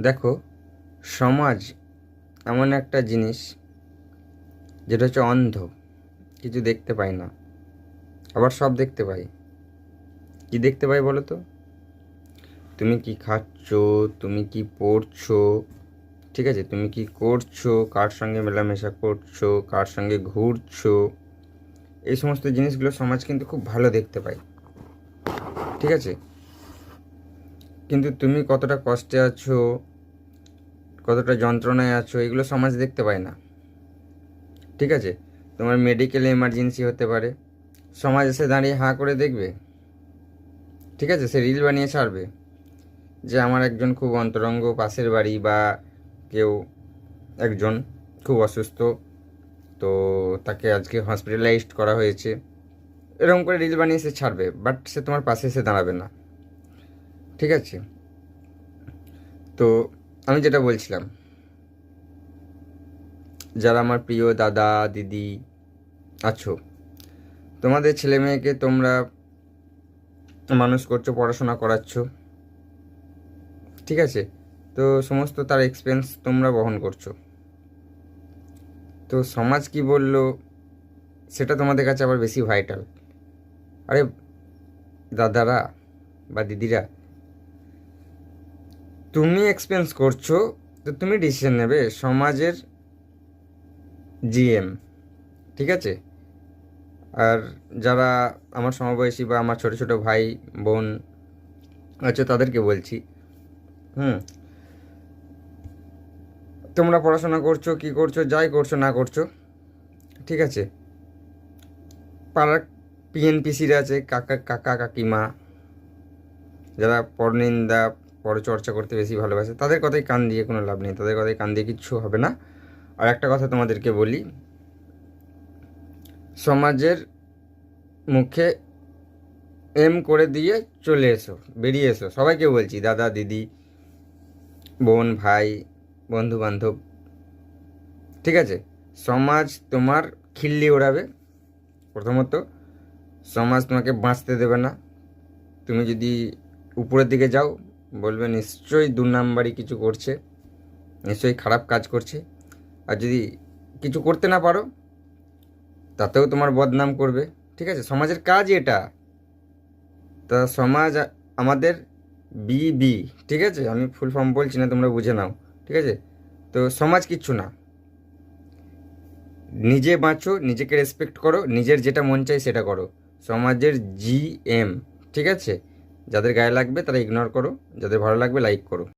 দেখো, সমাজ এমন একটা জিনিস যেটা হচ্ছে অন্ধ, কিছু দেখতে পাই না। আবার সব দেখতে পাই। কি দেখতে পাই বলো তো? তুমি কি খাচ্ছ, তুমি কি পড়ছো, ঠিক আছে? তুমি কি করছ, কার সঙ্গে মেলামেশা করছ, কার সঙ্গে ঘুরছো, এই সমস্ত জিনিসগুলো সমাজ কিন্তু খুব ভালো দেখতে পায়। ঠিক আছে? কিন্তু তুমি কতটা কষ্টে আছো, কতটা যন্ত্রণায় আছো, এগুলো সমাজ দেখতে পায় না। ঠিক আছে? তোমার মেডিকেল এমার্জেন্সি হতে পারে। সমাজ এসে দাঁড়িয়ে হাঁ করে দেখবে। ঠিক আছে? সে রিল বানিয়ে ছাড়বে। যে আমার একজন খুব অন্তরঙ্গ পাশের বাড়ি বা কেউ একজন খুব অসুস্থ, তো তাকে আজকে হসপিটালাইজড করা হয়েছে। এরকম করে রিল বানিয়ে সে ছাড়বে বাট সে তোমার পাশে এসে দাঁড়াবে না। ঠিক আছে? তো আমি যেটা বলছিলাম, যারা আমার প্রিয় দাদা, দিদি আছো, তোমাদের ছেলে মেয়েকে তোমরা মানুষ করছ, পড়াশোনা করাচ্ছ, ঠিক আছে? তো সমস্ত তার এক্সপেন্স তোমরা বহন করছ। তো সমাজ কি বলল, সেটা তোমাদের কাছে আবার বেশি ভাইটাল আরে, দাদারা বা দিদিরা তুমি এক্সপেন্স করছ, তো তুমি ডিসিশন নেবে সমাজের জিএম ঠিক আছে? আর যারা আমার সমবয়সী বা আমার ছোট ছোট ভাই, বোন আছে, তাদেরকে বলছি, হুম? তোমরা পড়াশোনা করছ, কি করছ, যাই করছ, না করছ, ঠিক আছে? পাড়ার পিএনপিসিরা আছে, কাকা কাকা, কাকিমা, যারা পরনিন্দা পরচর্চা করতে বেশি ভালোবাসে। তাদের কথাই কান দিয়ে কোনো লাভ নেই, তাদের কথাই কান দিয়ে কিচ্ছু হবে না। আর একটা কথা তোমাদেরকে বলি, সমাজের মুখে এম করে দিয়ে চলে এসো, বেরিয়ে এসো। সবাইকে বলছি, দাদা, দিদি, বোন, ভাই বন্ধু বান্ধব ঠিক আছে? সমাজ তোমার খিল্লি ওড়াবে, প্রথমত। সমাজ তোমাকে বাঁচতে দেবে না। তুমি যদি উপরের দিকে যাও বলবে নিশ্চয়ই দু নাম্বারই কিছু করছে, নিশ্চয়ই খারাপ কাজ করছে। আর যদি কিছু করতে না পারো, তাতেও তোমার বদনাম করবে। ঠিক আছে, সমাজের কাজ এটা। তা সমাজ আমাদের বি বি ঠিক আছে? আমি ফুল ফর্ম বলছি না, তোমরা বুঝে নাও। ঠিক আছে? তো সমাজ কিচ্ছু না। নিজে বাঁচো, নিজেকে রেসপেক্ট করো, নিজের যেটা মন চাই সেটা করো। সমাজের জি এম ঠিক আছে? যাদের গায়ে লাগবে তারা ইগনোর করো যাদের ভালো লাগবে লাইক করো।